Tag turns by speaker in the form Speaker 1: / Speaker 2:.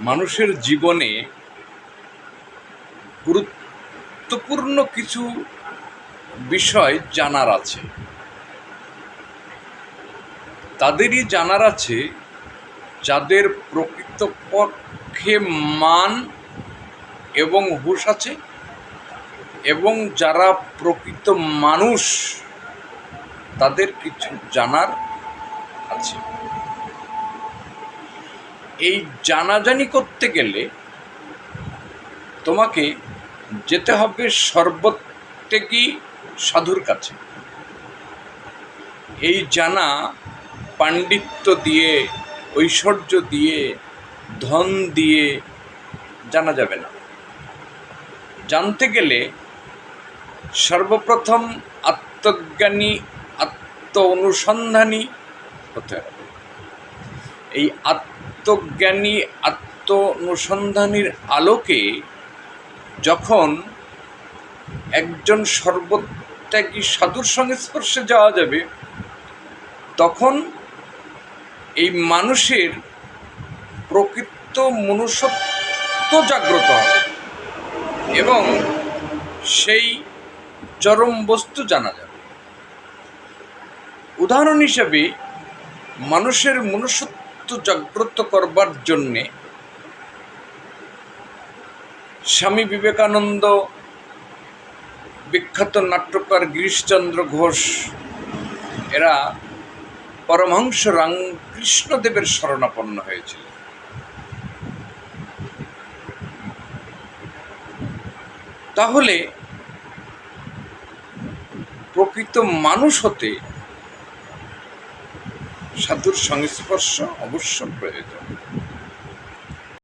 Speaker 1: মানুষের জীবনে গুরুত্বপূর্ণ কিছু বিষয় জানার আছে। তাদেরই জানার আছে যাদের প্রকৃতপক্ষে মান এবং হুশ আছে এবং যারা প্রকৃত মানুষ, তাদের কিছু জানার আছে। এই জানাজানি করতে গেলে তোমাকে যেতে হবে সর্বত্যাগী সাধুর কাছে। এই জানা পাণ্ডিত্য দিয়ে, ঐশ্বর্য দিয়ে, ধন দিয়ে জানা যাবে না। জানতে গেলে সর্বপ্রথম আত্মজ্ঞানী আত্ম অনুসন্ধানী হতে হবে। এই আত্মজ্ঞানী আত্ম অনুসন্ধানীর আলোকে যখন একজন সর্বত্যাগী সাধুর সংস্পর্শে যাওয়া যাবে, তখন এই মানুষের প্রকৃত মনুষ্যত্ব জাগ্রত হবে এবং সেই চরম বস্তু জানা যাবে। উদাহরণ হিসাবে মানুষের মনুষ্যত্ব জাগ্রত করবার জন্যে স্বামী বিবেকানন্দ বিখ্যাত নাট্যকার গিরিশচন্দ্র ঘোষ, এরা পরমহংস রামকৃষ্ণদেবের শরণাপন্ন হয়েছিল। তাহলে প্রকৃত মানুষ হতে সাধুর সংস্পর্শ অবশ্য প্রয়োজন